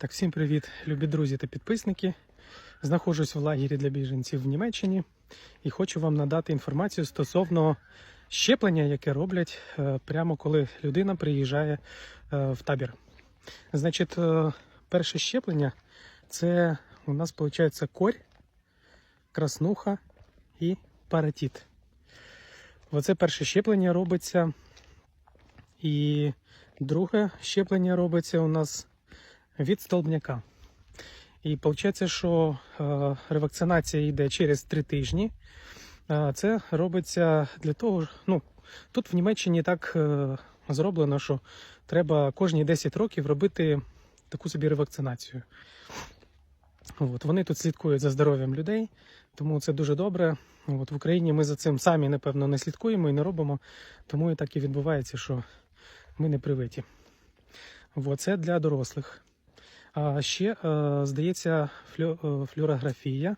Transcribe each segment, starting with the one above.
Так, всім привіт, любі друзі та підписники. Знаходжусь в лагері для біженців в Німеччині і хочу вам надати інформацію стосовно щеплення, яке роблять е, прямо коли людина приїжджає е, в табір. Значить, е, перше щеплення це у нас виходить корь, краснуха і паратіт. Оце перше щеплення робиться. І друге щеплення робиться у нас від столбняка. І виходить, що е, ревакцинація йде через три тижні. Е, Це робиться для того, ну, тут в Німеччині так е, зроблено, що треба кожні 10 років робити таку собі ревакцинацію. От, вони тут слідкують за здоров'ям людей, тому це дуже добре. От, в Україні ми за цим самі, напевно, не слідкуємо і не робимо, тому і так і відбувається, що ми не привиті. От, це для дорослих. А ще, е, здається, е, флюорографія.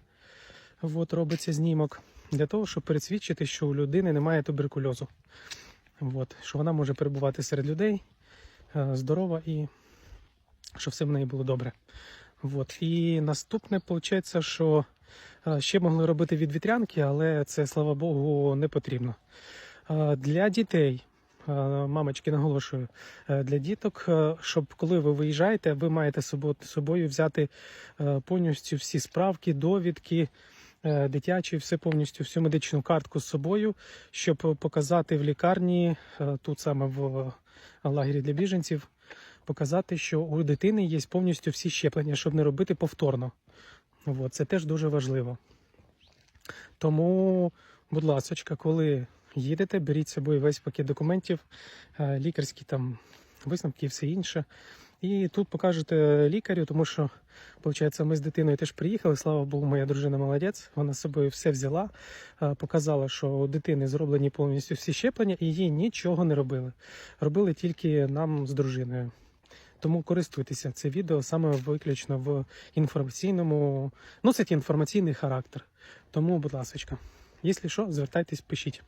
От, робиться знімок для того, щоб пересвідчити, що у людини немає туберкульозу. От, що вона може перебувати серед людей е, здорова і щоб все в неї було добре. От. І наступне, виходить, що ще могли робити від вітрянки, але це, слава Богу, не потрібно. Для дітей, мамочки, наголошую, е, для діток, е, щоб коли ви виїжджаєте, ви маєте з собою взяти е, повністю всі справки, довідки. е, Дитячі, все повністю всю медичну картку з собою, щоб показати в лікарні, е, тут саме в е, лагері для біженців, показати, що у дитини є повністю всі щеплення, щоб не робити повторно. От, це теж дуже важливо. Тому, будь ласка, коли їдете, беріть з собою весь пакет документів, е, лікарські там висновки і все інше. І тут покажете лікарю, тому що, виходить, ми з дитиною теж приїхали. Слава Богу, моя дружина молодець. Вона з собою все взяла, е, показала, що у дитини зроблені повністю всі щеплення, і їй нічого не робили. Робили тільки нам з дружиною. Тому користуйтеся це відео саме виключно в інформаційному, носить інформаційний характер. Тому, будь ласка, якщо що, звертайтесь, пишіть.